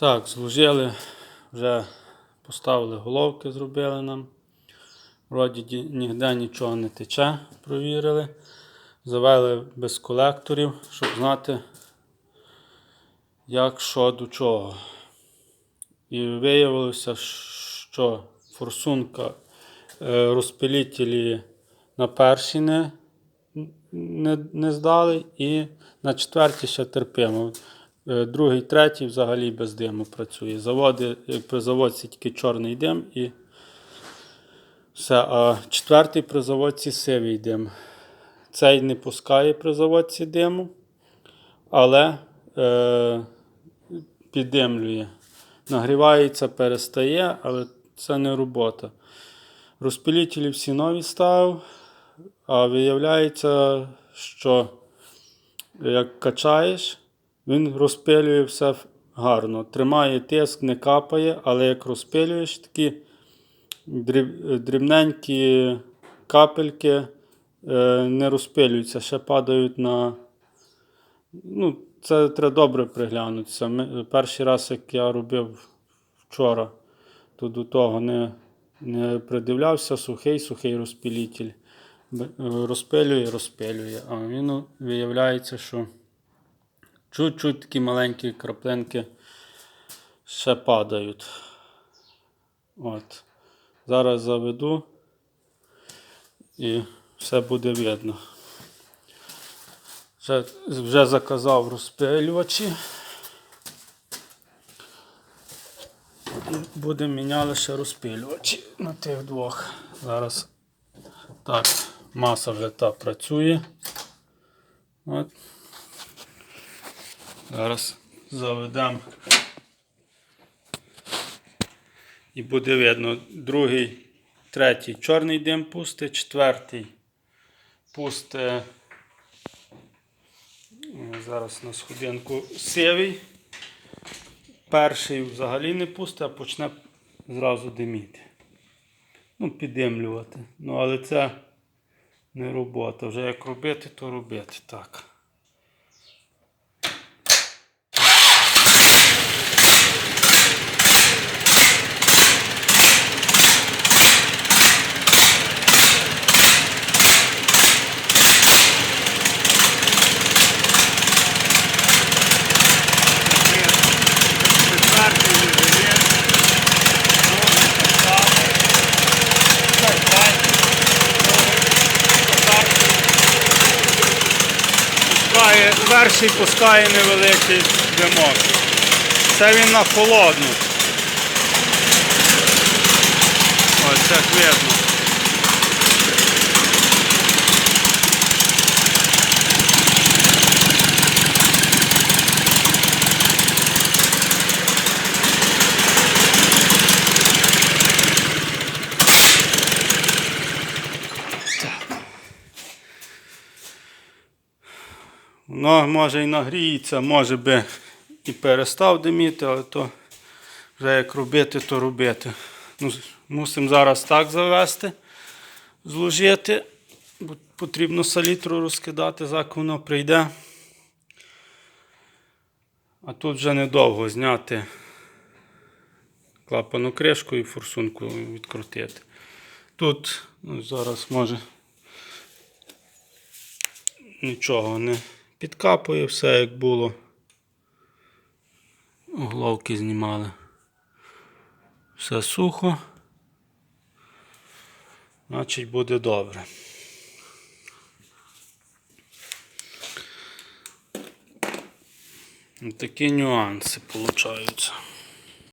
Так, зложили, вже поставили головки, зробили нам. Вроді ніде нічого не тече, провірили. Завели без колекторів, щоб знати, як що до чого. І виявилося, що форсунка е, розпилітелі на першій не, не, не здали, і на четвертій ще терпимо. Е, Другий, третій взагалі без диму працює. Заводи, як при заводці тільки чорний дим і все. А четвертий при заводці сивий дим. Цей не пускає при заводці диму, але е, піддимлює. Нагрівається, перестає, але це не робота. Розпилітелі всі нові ставив, а виявляється, що як качаєш, він розпилює все гарно. Тримає тиск, не капає, але як розпилюєш, такі дрібненькі капельки е, не розпилюються, ще падають на. Ну, це треба добре приглянутися. Перший раз, як я робив вчора, то до того не, не придивлявся, сухий, сухий розпилітель. Е, Розпилює, розпилює. А він ну, виявляється, що чуть-чуть такі маленькі краплинки ще падають. От. Зараз заведу і все буде видно. Вже, вже заказав розпилювачі. Будемо міняти ще розпилювачі на тих двох. Зараз так, маса вже та працює. От. Зараз заведемо. І буде видно, другий, третій чорний дим пусте, четвертий пусте. Зараз на сходинку сивий. Перший взагалі не пусте, а почне зразу диміти. Ну, піддимлювати. Ну, але це не робота. Вже як робити, то робити. Так. Четвертий не дає. Другий так само. Це третій. Другий. Пускає, перший пускає невеликий димок. Це він на холодну. Ось так видно. Воно може і нагріється, може би і перестав диміти, але то вже як робити, то робити. Ну, мусимо зараз так завести, зложити. Бо потрібно салітру розкидати, як воно прийде. А тут вже недовго зняти клапану кришку і форсунку відкрутити. Тут ну, зараз може нічого не підкапує, все як було. Головки знімали. Все сухо. Значить буде добре. Такі нюанси получаються.